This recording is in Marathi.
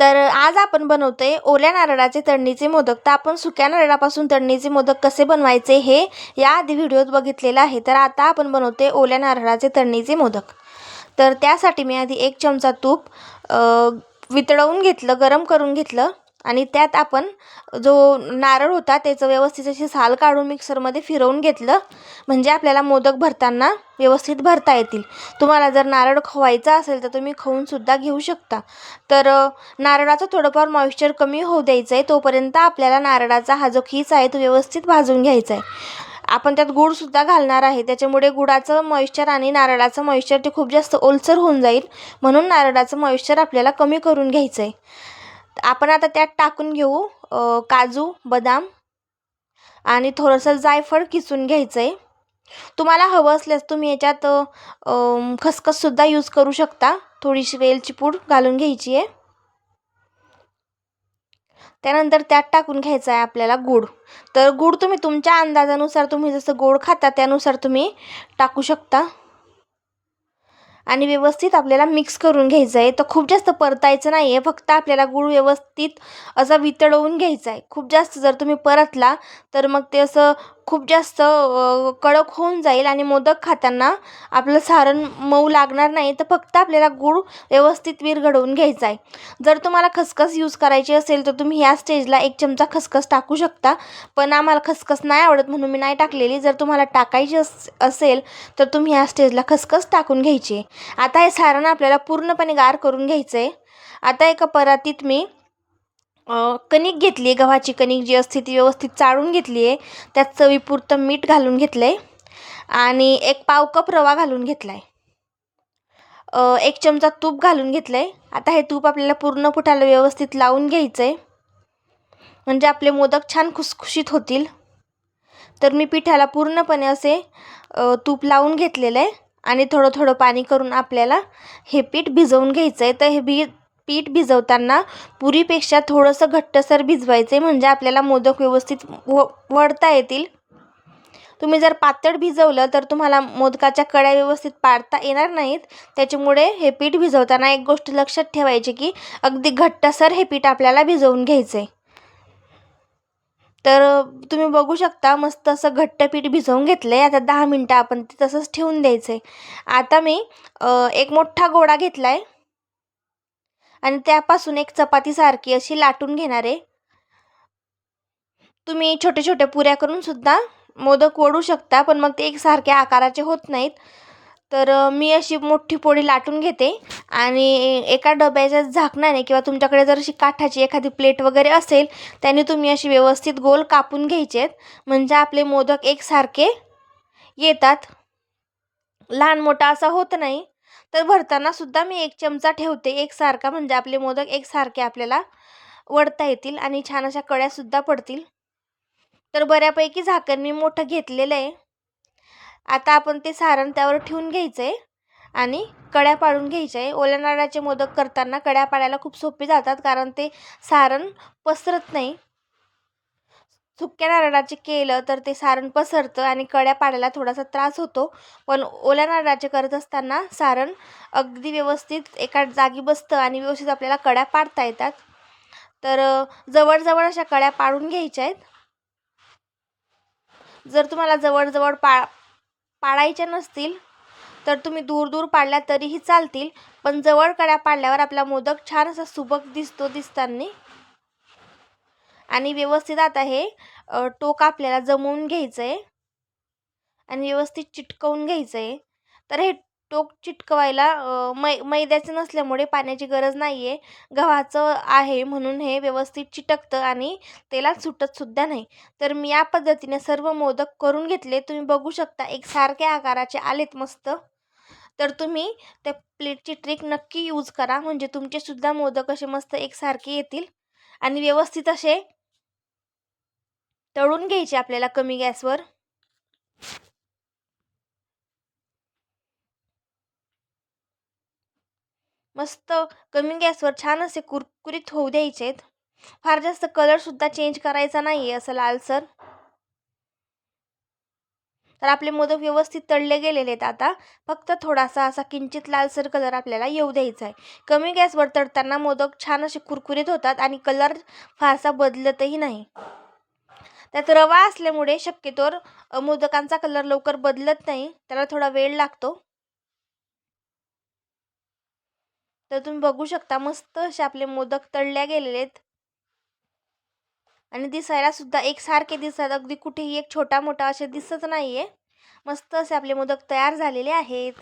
तर आज आपण बनवतो आहे ओल्या नारळाचे तळणीचे मोदक. तर आपण सुक्या नारळापासून तळणीचे मोदक कसे बनवायचे हे याआधी व्हिडिओत बघितलेलं आहे. तर आता आपण बनवतो आहे ओल्या नारळाचे तळणीचे मोदक. तर त्यासाठी मी आधी एक चमचा तूप वितळवून घेतलं गरम करून घेतलं. आणि त्यात आपण जो नारळ होता त्याचं व्यवस्थित अशी साल काढून मिक्सरमध्ये फिरवून घेतलं. म्हणजे आपल्याला मोदक भरताना व्यवस्थित भरता येतील. तुम्हाला जर नारळ खवायचा असेल तर तुम्ही खवूनसुद्धा घेऊ शकता. तर नारळाचं थोडंफार मॉइश्चर कमी होऊ द्यायचं आहे तोपर्यंत आपल्याला नारळाचा हा जो खीच आहे तो व्यवस्थित भाजून घ्यायचा आहे आपण त्यात गूळसुद्धा घालणार आहे. त्याच्यामुळे गुळाचं मॉइश्चर आणि नारळाचं मॉइश्चर ते खूप जास्त ओलसर होऊन जाईल. म्हणून नारळाचं मॉइश्चर आपल्याला कमी करून घ्यायचं आहे आपण आता त्यात टाकून घेऊ काजू बदाम आणि थोडंसं जायफळ किसून घ्यायचं आहे तुम्हाला हवं असल्यास तुम्ही याच्यात खसखससुद्धा यूज करू शकता. थोडीशी वेलची पूड घालून घ्यायची आहे. त्यानंतर त्यात टाकून घ्यायचं आहे आपल्याला गूळ. तर गूळ तुम्ही तुमच्या अंदाजानुसार तुम्ही जसं गोड खाता त्यानुसार तुम्ही टाकू शकता. आणि व्यवस्थित आपल्याला मिक्स करून घ्यायचं आहे तर खूप जास्त परतायचं नाही आहे फक्त आपल्याला गूळ व्यवस्थित असा वितळवून घ्यायचा आहे खूप जास्त जर तुम्ही परतला तर मग ते असं खूप जास्त कडक होऊन जाईल आणि मोदक खाताना आपलं सारण मऊ लागणार नाही तर फक्त आपल्याला गूळ व्यवस्थित विरघडवून घ्यायचा आहे. जर तुम्हाला खसखस यूज करायची असेल तर तुम्ही ह्या स्टेजला एक चमचा खसखस टाकू शकता. पण आम्हाला खसखस नाही आवडत म्हणून मी नाही टाकलेली. जर तुम्हाला टाकायची अस असेल तर तुम्ही ह्या स्टेजला खसखस टाकून घ्यायची आहे. आता हे सारण आपल्याला पूर्णपणे गार करून घ्यायचं आहे आता एका परातीत मी कणिक घेतली आहे गव्हाची कणिक जी असते ती व्यवस्थित चाळून घेतली आहे त्यात चवीपुरतं मीठ घालून घेतलं आहे आणि एक पाव कप रवा घालून घेतला आहे एक चमचा तूप घालून घेतलं आहे आता हे तूप आपल्याला पूर्ण पुठाला व्यवस्थित लावून घ्यायचं आहे म्हणजे आपले मोदक छान खुसखुशीत होतील. तर मी पिठाला पूर्णपणे असे तूप लावून घेतलेलं आहे आणि थोडं थोडं पाणी करून आपल्याला हे पीठ भिजवून घ्यायचं आहे तर हे बी पीठ भिजवताना पुरीपेक्षा थोडंसं घट्टसर भिजवायचे म्हणजे आपल्याला मोदक व्यवस्थित व वळता येतील. तुम्ही जर पातळ भिजवलं तर तुम्हाला मोदकाच्या कड्या व्यवस्थित पाडता येणार नाहीत. त्याच्यामुळे हे पीठ भिजवताना एक गोष्ट लक्षात ठेवायची की अगदी घट्टसर हे पीठ आपल्याला भिजवून घ्यायचं आहे तर तुम्ही बघू शकता मस्त असं घट्ट पीठ भिजवून घेतलं आहे आता दहा मिनटं आपण ते तसंच ठेवून द्यायचं आहे आता मी एक मोठा गोळा घेतला आहे आणि त्यापासून एक चपातीसारखी अशी लाटून घेणार आहे. तुम्ही छोटे छोटे पुऱ्या करून सुद्धा मोदक ओढू शकता पण मग ते एकसारख्या आकाराचे होत नाहीत. तर मी अशी मोठी पोळी लाटून घेते आणि एका डब्याच्या झाकणाने किंवा तुमच्याकडे जर अशी काठाची एखादी प्लेट वगैरे असेल त्याने तुम्ही अशी व्यवस्थित गोल कापून घ्यायचे आहेत. म्हणजे आपले मोदक एकसारखे येतात. लहान मोठा असा होत नाही. तर भरताना सुद्धा मी एक चमचा ठेवते एकसारखा म्हणजे आपले मोदक एकसारखे आपल्याला वळता येतील आणि छान अशा कळ्यासुद्धा पडतील. तर बऱ्यापैकी झाकण मी मोठं घेतलेलं आहे. आता आपण ते सारण त्यावर ठेवून घ्यायचं आहे आणि कड्या पाडून घ्यायच्या आहे. ओल्या नारळाचे मोदक करताना कड्या पाडायला खूप सोपे जातात कारण ते सारण पसरत नाही. सुक्या नारळाचे केलं तर ते सारण पसरतं आणि कड्या पाडायला थोडासा त्रास होतो. पण ओल्या नारळाचे करत असताना सारण अगदी व्यवस्थित एका जागी बसतं आणि व्यवस्थित आपल्याला कड्या पाडता येतात. तर जवळजवळ अशा कड्या पाडून घ्यायच्या आहेत. जर तुम्हाला जवळजवळ पा पाडायच्या नसतील तर तुम्ही दूर दूर पाडल्या तरीही चालतील. पण जवळ कड्या पाडल्यावर आपला मोदक छान असा सुबक दिसतो दिसताना. आणि व्यवस्थित आता हे टोक आपल्याला जमवून घ्यायचं आहे आणि व्यवस्थित चिटकवून घ्यायचं आहे तर हे टोक चिटकवायला मै मैद्याचं नसल्यामुळे पाण्याची गरज नाही आहे गव्हाचं आहे म्हणून हे व्यवस्थित चिटकतं आणि तेलात सुटतसुद्धा नाही. तर मी या पद्धतीने सर्व मोदक करून घेतले. तुम्ही बघू शकता एकसारख्या आकाराचे आलेत मस्त. तर तुम्ही त्या प्लेटची ट्रिक नक्की यूज करा. म्हणजे तुमचेसुद्धा मोदक असे मस्त एकसारखे येतील. आणि व्यवस्थित असे तळून घ्यायचे आपल्याला कमी गॅसवर. मस्त कमी गॅसवर छान असे कुरकुरीत होऊ द्यायचेत. फार जास्त कलरसुद्धा चेंज करायचा नाही आहे असं लालसर. तर आपले मोदक व्यवस्थित तळले गेलेले आहेत आता. फक्त थोडासा असा किंचित लालसर कलर आपल्याला येऊ द्यायचा आहे कमी गॅसवर तळताना मोदक छान असे कुरकुरीत होतात आणि कलर फारसा बदलतही नाही. त्यात रवा असल्यामुळे शक्यतोवर मोदकांचा कलर लवकर बदलत नाही. त्याला थोडा वेळ लागतो. तर तुम्ही बघू शकता मस्त असे आपले मोदक तळल्या गेलेले आहेत. आणि दिसायला सुद्धा एकसारखे दिसतात. अगदी कुठेही एक छोटा मोठा असे दिसत नाहीये. मस्त असे आपले मोदक तयार झालेले आहेत.